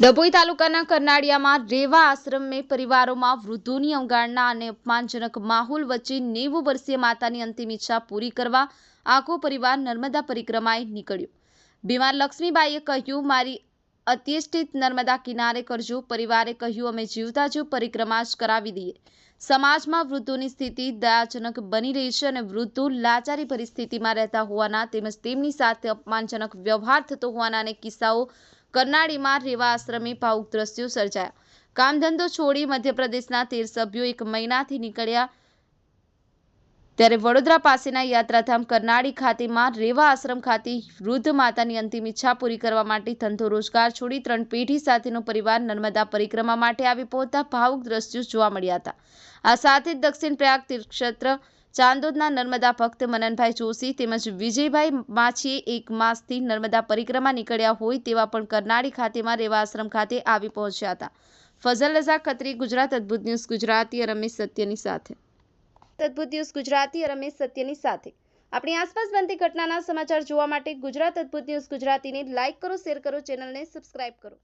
ડભોઈ તાલુકાના કરનાળિયામાં રેવા આશ્રમે પરિવારોમાં વૃદ્ધોની અવગાડના અને અપમાનજનક માહોલ વચ્ચે નેવું વર્ષીય માતાની અંતિમ ઈચ્છા પૂરી કરવા આખો પરિવાર નર્મદા પરિક્રમાએ નીકળ્યો. બીમાર લક્ષ્મીબાઈએ કહ્યું, મારી અતિષ્ઠિત નર્મદા કિનારે કરજો, પરિવારે કહ્યું, અમે જીવતા જો પરિક્રમા જ કરાવી દઈએ. સમાજમાં વૃદ્ધોની સ્થિતિ દયાજનક બની રહી છે અને વૃદ્ધો લાચારી પરિસ્થિતિમાં રહેતા હોવાના તેમજ તેમની સાથે અપમાનજનક વ્યવહાર થતો હોવાના અનેક કિસ્સાઓ કરનાળીમાં રેવા આશ્રમે ભાવુક દ્રશ્યો સર્જાયા. કામધંધો છોડી મધ્યપ્રદેશના તેર સભ્યો એક મહિનાથી નીકળ્યા ત્યારે વડોદરા પાસેના યાત્રાધામ કરનાળી ખાતેમાં રેવા આશ્રમ ખાતે વૃદ્ધ માતાની અંતિમ ઈચ્છા પૂરી કરવા માટે ધંધો રોજગાર છોડી ત્રણ પેઢી સાથેનો પરિવાર નર્મદા પરિક્રમા માટે આવી પહોંચતા ભાવુક દ્રશ્યો જોવા મળ્યા હતા. આ સાથે દક્ષિણ પ્રયાગ તીર્થક્ષેત્ર, ચાંદોદના નર્મદા ભક્ત મનનભાઈ જોશી તેમજ વિજયભાઈ માછીએ એક માસથી નર્મદા પરિક્રમા નીકળ્યા હોય તેવા પણ કરનાળી ખાતેમાં રેવા આશ્રમ ખાતે આવી પહોંચ્યા હતા. ફઝલ રઝા ખત્રી, ગુજરાત અદ્ભુત ન્યૂઝ, ગુજરાતી રમેશ સત્યની સાથે. અદ્ભુત ન્યૂઝ ગુજરાતી રમેશ સત્યની સાથે. આપણી આસપાસ બનતી ઘટનાના સમાચાર જોવા માટે ગુજરાત અદભુત ન્યૂઝ ગુજરાતીને લાઇક કરો, શેર કરો, ચેનલને સબસ્ક્રાઇબ કરો.